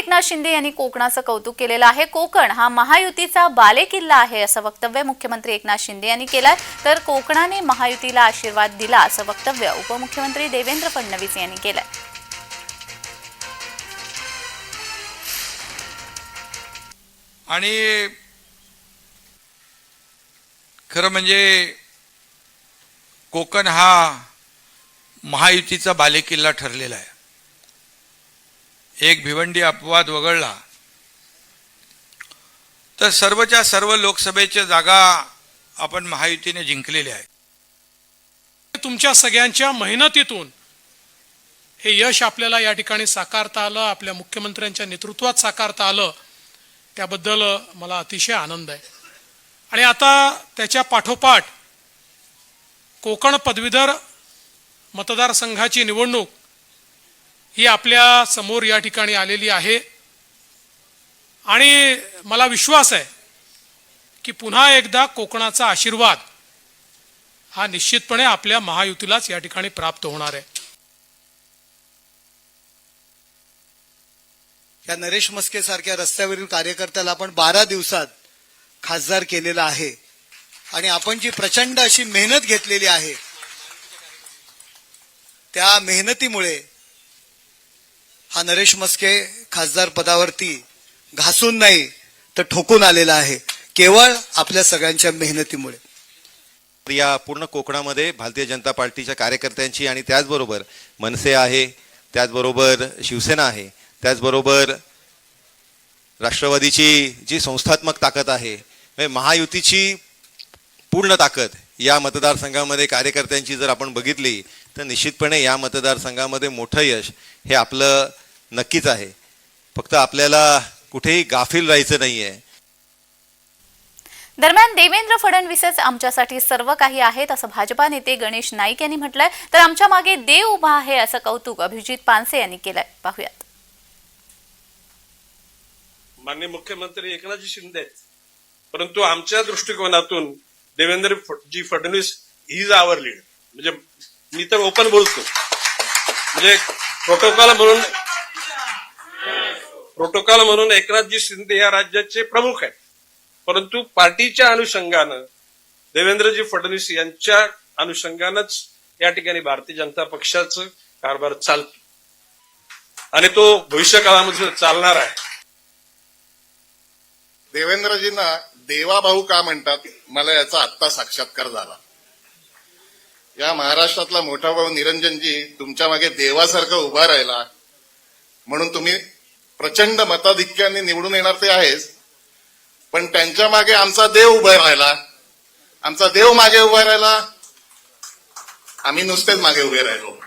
एकनाथ शिंदे यांनी कोकणाचं कौतुक केलेलं आहे. कोकण हा महायुतीचा बालेकिल्ला आहे असं वक्तव्य मुख्यमंत्री एकनाथ शिंदे यांनी केलं तर कोकणाने महायुतीला आशीर्वाद दिला असं वक्तव्य उपमुख्यमंत्री देवेंद्र फडणवीस यांनी केलं आणि खरं म्हणजे कोकण हा महायुतीचा बालेकिल्ला ठरलेला आहे. एक भिवंडी अपवाद वगळला तर सर्वच्या सर्व लोकसभेच्या जागा आपण महायुतीने जिंकलेल्या आहे तुमच्या सगळ्यांच्या मेहनतीतून हे यश आपल्याला या ठिकाणी साकारता आलं आपल्या मुख्यमंत्र्यांच्या नेतृत्वात साकारता आलं त्याबद्दल मला अतिशय आनंद आहे. आणि आता त्याच्या पाठोपाठ कोकण पदवीधर मतदारसंघाची निवडणूक ही आपल्यासमोर या ठिकाणी आलेली आहे. आणि मला विश्वास आहे की पुन्हा एकदा कोकणाचा आशीर्वाद हा निश्चितपणे आपल्या महायुतीलाच या ठिकाणी प्राप्त होणार आहे. या नरेश मस्के सारख्या रस्त्यावरील कार्यकर्त्याला आपण बारा दिवसात खासदार केलेला आहे. आणि आपण जी प्रचंड अशी मेहनत घेतलेली आहे त्या मेहनतीमुळे हा नरेश मस्के खासदार पदावरती घासून नाही तर ठोकून आलेला आहे. केवळ आपल्या सगळ्यांच्या मेहनतीमुळे. या पूर्ण कोकणामध्ये भारतीय जनता पार्टीच्या कार्यकर्त्यांची आणि त्याचबरोबर मनसे आहे त्याचबरोबर शिवसेना आहे त्याचबरोबर राष्ट्रवादीची जी संस्थात्मक ताकद आहे म्हणजे महायुतीची पूर्ण ताकद या मतदारसंघामध्ये कार्यकर्त्यांची जर आपण बघितली तर निश्चितपणे या मतदारसंघामध्ये मोठं यश हे आपलं नक्कीच आहे. फक्त आपल्याला कुठेही गाफील राहायचं नाही आहे दरम्यान देवेंद्र फडणवीसच आमच्यासाठी सर्व काही आहेत असं भाजपा नेते गणेश नाईक यांनी म्हटलंय. तर आमच्या मागे देव उभा आहे असं कौतुक अभिजित पानसे यांनी केलंय. पाहुयात. माननीय मुख्यमंत्री एकनाथजी शिंदे परंतु आमच्या दृष्टिकोनातून Devendra ji Fadnavis is our lead म्हणजे मी तर ओपन बोलतो. म्हणजे प्रोटोकॉल म्हणून प्रोटोकॉल म्हणून एकनाथजी शिंदे या राज्याचे प्रमुख आहेत. परंतु पार्टीच्या अनुषंगानं देवेंद्रजी फडणवीस यांच्या अनुषंगानंच या ठिकाणी भारतीय जनता पक्षाचं कारभार चालतो. आणि तो भविष्य काळामध्ये चालणार आहे. देवेंद्रजींना देवाभाऊ का म्हणतात? मला याचा आत्ता साक्षात्कार झाला. या महाराष्ट्रातला मोठा भाऊ निरंजनजी तुमच्या मागे देवासारखा उभा राहिला. म्हणून तुम्ही प्रचंड मताधिक्याने निवडून येणार ते आहेच. पण त्यांच्या मागे आमचा देव उभा राहिला. आमचा देव मागे उभा राहिला. आम्ही नुसतेच मागे उभे राहिलो.